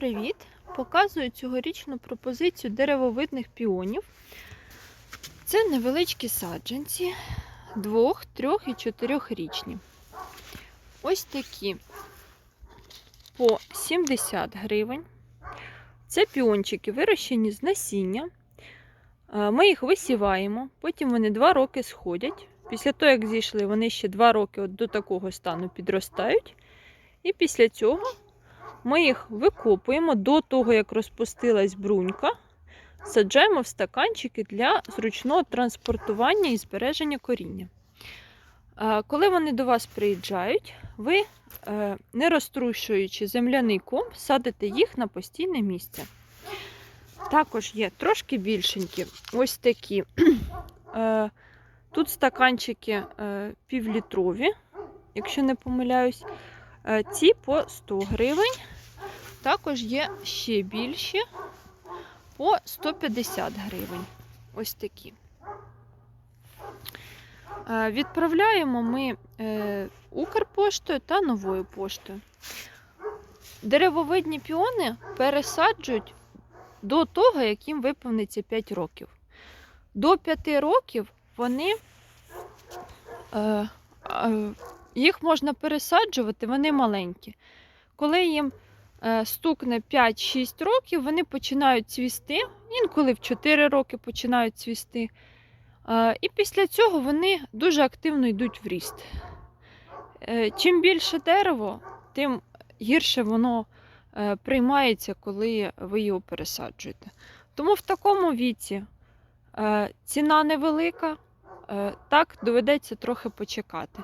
привіт! Показую цьогорічну пропозицію деревовидних піонів. Це невеличкі саджанці, двох, трьох і чотирьохрічні. Ось такі по 70 гривень. Це піончики вирощені з насіння. Е, Ми їх висіваємо, потім вони 2 роки сходять. Після того, як зійшли, вони ще 2 роки от до такого стану підростають. І після цього ми їх викопуємо до того, як розпустилась брунька, саджаємо в стаканчики для зручного транспортування і збереження коріння. Е, Коли вони до вас приїжджають, ви, е, не розтрушуючи земляний ком, садите їх на постійне місце. Також є трошки більшенькі, ось такі. Е, Тут стаканчики півлітрові, якщо не помиляюсь. Ці по 100 гривень. Також є ще більші по 150 гривень. Ось такі. Е, Відправляємо ми е, Укрпоштою та новою поштою. Деревовидні піони пересаджують до того, як їм виповниться 5 років. До 5 років вони е, їх можна пересаджувати, вони маленькі. Коли їм стукне 5-6 років, вони починають цвісти, інколи в 4 роки починають цвісти. Е, і після цього вони дуже активно йдуть в ріст. Е, чим більше дерево, тим гірше воно е, приймається, коли ви його пересаджуєте. Тому в такому віці е, ціна невелика, е, так доведеться трохи почекати.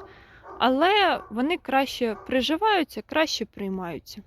Але вони краще приживаються, краще приймаються.